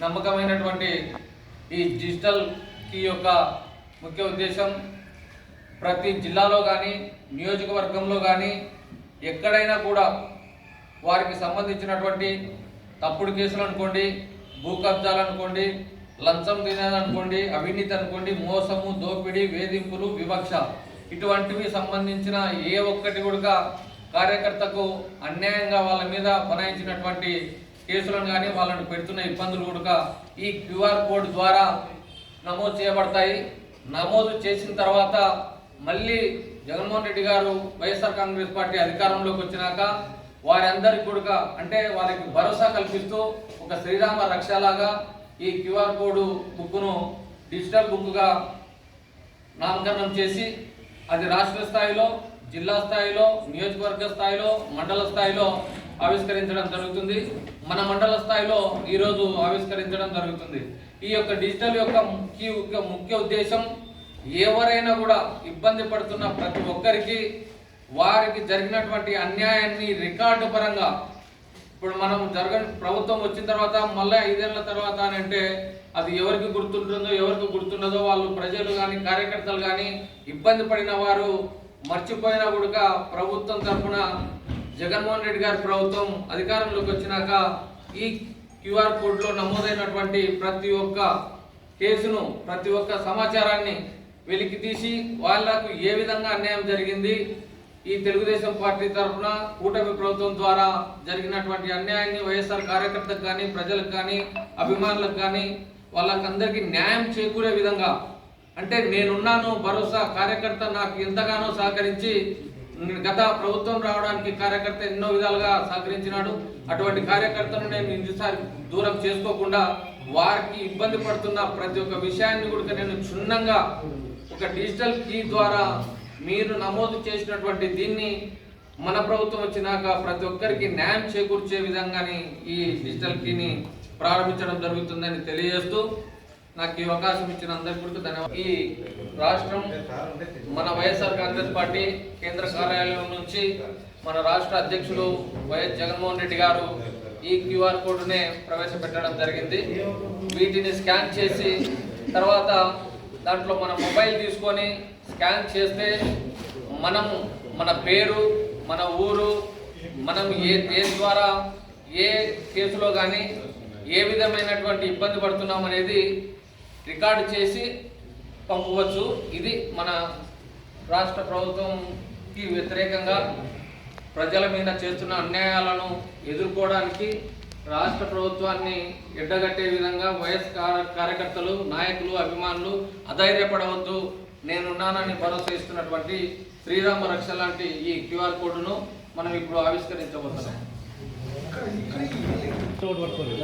నమ్మకమైనటువంటి ఈ digital key యొక్క ముఖ్య ఉద్దేశం ప్రతి జిల్లాలో కానీ నియోజకవర్గంలో కానీ ఎక్కడైనా కూడా వారికి సంబంధించినటువంటి తప్పుడు కేసులు అనుకోండి భూ కబ్జాలు అనుకోండి లంచం తినేదనుకోండి అవినీతి అనుకోండి మోసము దోపిడీ వేధింపులు వివక్ష ఇటువంటివి సంబంధించిన ఏ ఒక్కటి కూడా కార్యకర్తకు అన్యాయంగా వాళ్ళ మీద బనాయించినటువంటి కేసులను కానీ వాళ్ళని పెడుతున్న ఇబ్బందులు కూడా ఈ క్యూఆర్ కోడ్ ద్వారా నమోదు చేయబడతాయి. నమోదు చేసిన తర్వాత మళ్ళీ జగన్మోహన్ రెడ్డి గారు వైఎస్ఆర్ కాంగ్రెస్ పార్టీ అధికారంలోకి వచ్చినాక వారందరికి కూడా అంటే వారికి భరోసా కల్పిస్తూ ఒక శ్రీరామ రక్షలాగా ఈ క్యూఆర్ కోడ్ బుక్ను డిజిటల్ బుక్గా నామకరణం చేసి అది రాష్ట్ర స్థాయిలో జిల్లా స్థాయిలో నియోజకవర్గ స్థాయిలో మండల స్థాయిలో ఆవిష్కరించడం జరుగుతుంది. మన మండల స్థాయిలో ఈరోజు ఆవిష్కరించడం జరుగుతుంది. ఈ యొక్క డిజిటల్ యొక్క ముఖ్య ముఖ్య ఉద్దేశం ఎవరైనా కూడా ఇబ్బంది పడుతున్న ప్రతి ఒక్కరికి వారికి జరిగినటువంటి అన్యాయాన్ని రికార్డు పరంగా ఇప్పుడు మనం జరగని ప్రభుత్వం వచ్చిన తర్వాత మళ్ళీ ఐదేళ్ళ తర్వాత అని అంటే అది ఎవరికి గుర్తుంటుందో ఎవరికి గుర్తుండదో వాళ్ళు ప్రజలు కానీ కార్యకర్తలు కానీ ఇబ్బంది పడిన వారు మర్చిపోయినా కూడా ప్రభుత్వం తరఫున జగన్మోహన్ రెడ్డి గారి ప్రభుత్వం అధికారంలోకి వచ్చినాక ఈ క్యూఆర్ కోడ్లో నమోదైనటువంటి ప్రతి ఒక్క కేసును ప్రతి ఒక్క సమాచారాన్ని వెలికి తీసి వాళ్ళకు ఏ విధంగా అన్యాయం జరిగింది ఈ తెలుగుదేశం పార్టీ తరఫున కూటమి ప్రభుత్వం ద్వారా జరిగినటువంటి అన్యాయాన్ని వైఎస్ఆర్ కార్యకర్తకు కానీ ప్రజలకు కానీ అభిమానులకు కానీ వాళ్ళకందరికీ న్యాయం చేకూరే విధంగా అంటే నేనున్నాను భరోసా కార్యకర్త నాకు ఎంతగానో సహకరించి గత ప్రభుత్వం రావడానికి కార్యకర్త ఎన్నో విధాలుగా సహకరించినాడు. అటువంటి కార్యకర్తను నేను ఇంటిసారి దూరం చేసుకోకుండా వారికి ఇబ్బంది పడుతున్న ప్రతి ఒక్క విషయాన్ని కూడా నేను క్షుణ్ణంగా ఒక డిజిటల్ కీ ద్వారా మీరు నమోదు చేసినటువంటి దీన్ని మన ప్రభుత్వం వచ్చినాక ప్రతి ఒక్కరికి న్యాయం చేకూర్చే విధంగానే ఈ డిజిటల్ కీని ప్రారంభించడం జరుగుతుందని తెలియజేస్తూ నాకు ఈ అవకాశం ఇచ్చిన అందరికీ ధన్యవాదాలు. ఈ రాష్ట్రం మన వైఎస్ఆర్ కాంగ్రెస్ పార్టీ కేంద్ర కార్యాలయం నుంచి మన రాష్ట్ర అధ్యక్షులు వైఎస్ జగన్మోహన్ రెడ్డి గారు ఈ క్యూఆర్ కోడ్నే ప్రవేశపెట్టడం జరిగింది. వీటిని స్కాన్ చేసి తర్వాత దాంట్లో మన మొబైల్ తీసుకొని స్కాన్ చేస్తే మనం మన పేరు మన ఊరు మనం ఏ దేని ద్వారా ఏ కేసులో కానీ ఏ విధమైనటువంటి ఇబ్బంది పడుతున్నాం అనేది రికార్డు చేసి పంపవచ్చు. ఇది మన రాష్ట్ర ప్రభుత్వంకి వ్యతిరేకంగా ప్రజల మీద చేస్తున్న అన్యాయాలను ఎదుర్కోవడానికి రాష్ట్ర ప్రభుత్వాన్ని ఎడ్డగట్టే విధంగా వైఎస్ కార్యకర్తలు నాయకులు అభిమానులు అధైర్యపడవద్దు. నేనున్నానని భరోసా ఇస్తున్నటువంటి శ్రీరామ రక్ష లాంటి ఈ క్యూఆర్ కోడ్ను మనం ఇప్పుడు ఆవిష్కరించబోతున్నాం. చోటు పట్టుకోలేదు